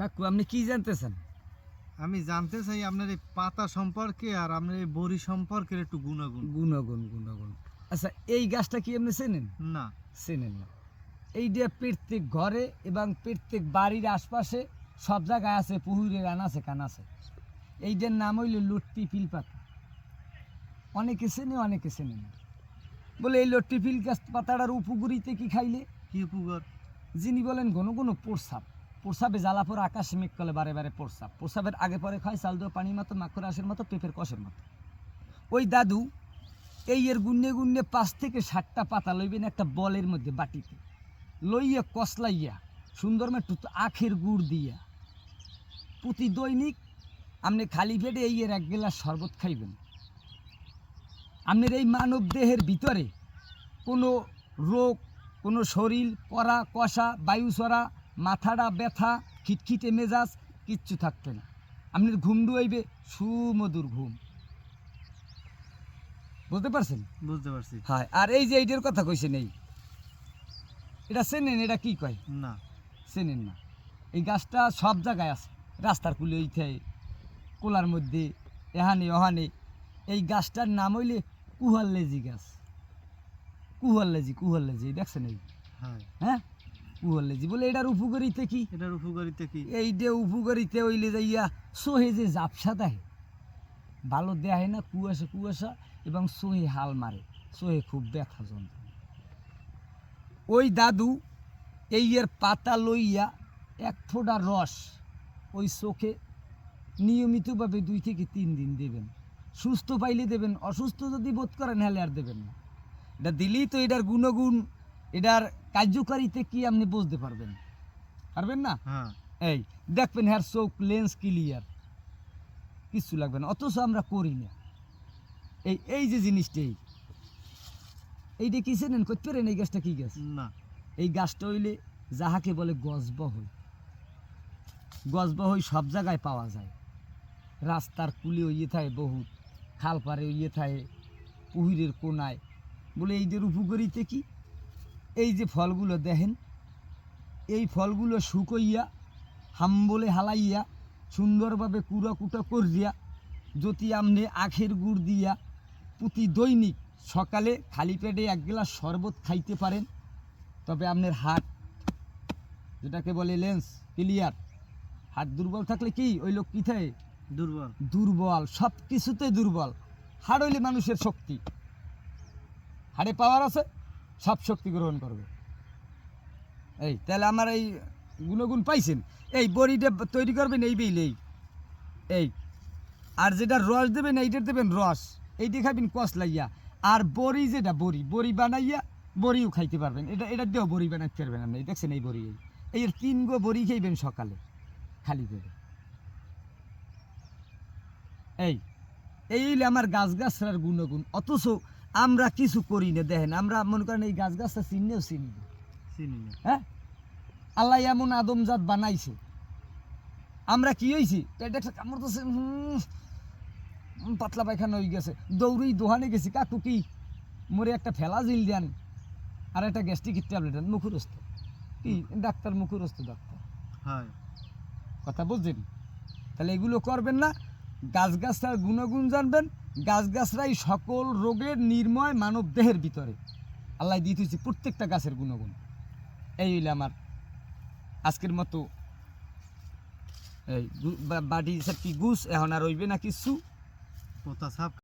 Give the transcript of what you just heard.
কাকু আপনি কি জানতেছেন? আমি জানতে চাই আপনার এই পাতা সম্পর্কে আর আপনার এই বড়ি সম্পর্কে একটু গুণাগুণ। গুণগুণ গুণগুণ। আচ্ছা এই গাছটা কি আপনি চেনেন? না। চেনেন না। এই যে প্রত্যেক ঘরে এবং প্রত্যেক বাড়ির আশপাশে সব জায়গায় আছে পুহুরের রান আছে কান আছে এইটার নাম হইল লট্টি পিল পাতা। অনেকে চেনে অনেকে চেনে না। বলে এই লট্টি পিল গাছ পাতাটার উপগুড়িতে কি খাইলে? কি উপকার? যিনি বলেন ঘন ঘন প্রসাব প্রসাবে জ্বালা পরে আকাশ মেঘ কলে বারে বারে প্রসাব। প্রসাবের আগে পরে খায় চাল দেওয়া পানির মতো, মাখর আশের মতো, পেঁপের কষের মতো। ওই দাদু এই এর গুন্নে গুন্নে পাঁচ থেকে ষাটটা পাতা লইবেন একটা বলের মধ্যে বাটিতে। লইয়া কসলাইয়া, সুন্দর একটু আখের গুড় দিয়া। প্রতি দৈনিক আপনি খালি পেটে এই এর এক গেলাস শরবত খাইবেন। আপনার এই মানব দেহের ভিতরে কোনো রোগ, কোনো শরীর করা কষা বায়ু সরা মাথাটা ব্যথা খিটখিটে মেজাজ কিচ্ছু থাকবে না। আপনার ঘুম ডুয়াইবে সুমধুর ঘুম। বুঝতে পারছেন? বুঝতে পারছি। হ্যাঁ আর এই যে এইটার কথা কইছেন এই এটা চেনেন এটা কি কয়? না। চেনেন না। এই গাছটা সব জায়গায় আছে রাস্তার কুলে ওইতে কোলার মধ্যে এহানে ওহানে। এই গাছটার নাম হইলে কুহাল্লেজি গাছ। কুহাল্লেজি কুহাল্লেজি দেখছেন এই? হ্যাঁ? হ্যাঁ কুহাল্লেজি বলে এটার উপকারিতে কি? এটার উপকারিতা কি? এই যে উপকারিতে হইলে যাইয়া সোহে যে জাপসা দেয় ভালো দেয় না কুয়াশা কুয়াশা এবং সোহে হাল মারে সোহে খুব ব্যথা যন্ত্রণা। ওই দাদু এই এর পাতা লইয়া এক ফোঁটা রস ওই চোখে নিয়মিতভাবে দুই থেকে তিন দিন দেবেন। সুস্থ পাইলে দেবেন অসুস্থ যদি বোধ করেন হলে আর দেবেন না। এটা দিলেই তো এটার গুণগুণ এটার কার্যকারিতা কি আপনি বুঝতে পারবেন? পারবেন না? হ্যাঁ। এই দেখবেন হ্যার চোখ লেন্স ক্লিয়ার কিচ্ছু লাগবে না অথচ আমরা করি না। এই এই যে জিনিসটা এই এইটা কি চেনেন করতে পারেন এই গাছটা কি গাছ? না। এই গাছটা হইলে যাহাকে বলে গজবহই গজবহই সব জায়গায় পাওয়া যায়। রাস্তার কুলে ইয়ে থাকে বহুত খাল পারে ইয়ে থাকে পুহিরের কোনায়। বলে এইদের উপকারিতে কি? এই যে ফলগুলো দেখেন এই ফলগুলো শুকইয়া হাম্বলে হালাইয়া সুন্দরভাবে কুড়া কুটা করিয়া যদি আপনি আখের গুড় দিয়া প্রতি দৈনিক সকালে খালি পেটে এক গ্লাস শরবত খাইতে পারেন তবে আপনার হাট যেটাকে বলে লেন্স ক্লিয়ার। হাত দুর্বল থাকলে কি? ওই লোক কী থাকে? দুর্বল। দুর্বল সব কিছুতে দুর্বল। হাড় হইলে মানুষের শক্তি। হাড়ে পাওয়ার আছে? সব শক্তি গ্রহণ করবে। এই, তাহলে আমার এই গুণগুণ পাইছেন? এই বড়িটা তৈরি করবেন, এই বেইলেই এই। আর যেটা রস দেবেন এইটা দেবেন রস। এইটা খাবেন কষ লাইয়া। আর বড়ি যেটা, বড়ি বড়ি বানাইয়া বড়িও খাইতে পারবেন। এটা এটা দিয়েও বড়ি বানাইতে পারবেন আপনি। দেখছেন এই বড়ি, এই। এর তিন গো বড়ি খাইবেন সকালে, খালি পেটে। এই এই আমার গাছ গাছরার গুণগুণ। অথচ আমরা কিছু করি না দেখেন আমরা মনে করেন এই গাছ গাছটা চিনেও চিনি। হ্যাঁ? আল্লাহ এমন আদমজাত বানাইছে। আমরা কি হয়েছি পেটে একটা কামড় হুম, পাতলা পায়খানা হয়ে গেছে। দৌড়েই দোহানে গেছি কাকু কি? মোরে একটা ফেলা জিল দেন আর একটা গ্যাস্ট্রিক ট্যাবলেট দেন মুখরস্ত। কি? ডাক্তার মুখরস্ত ডাক্তার। হয়। কথা বুঝছেন? তাহলে এগুলো করবেন না গাছ গাছটার গুণগুণ জানবেন গাছগাছরাই সকল রোগের নির্ময় মানব দেহের ভিতরে। আল্লাহ দিয়ে দিয়েছে প্রত্যেকটা গাছের গুণগুণ। এই হইলে আমার আজকের মতো। এই সব কি গুছ, এখন আর রইবে না কিছু। সাপ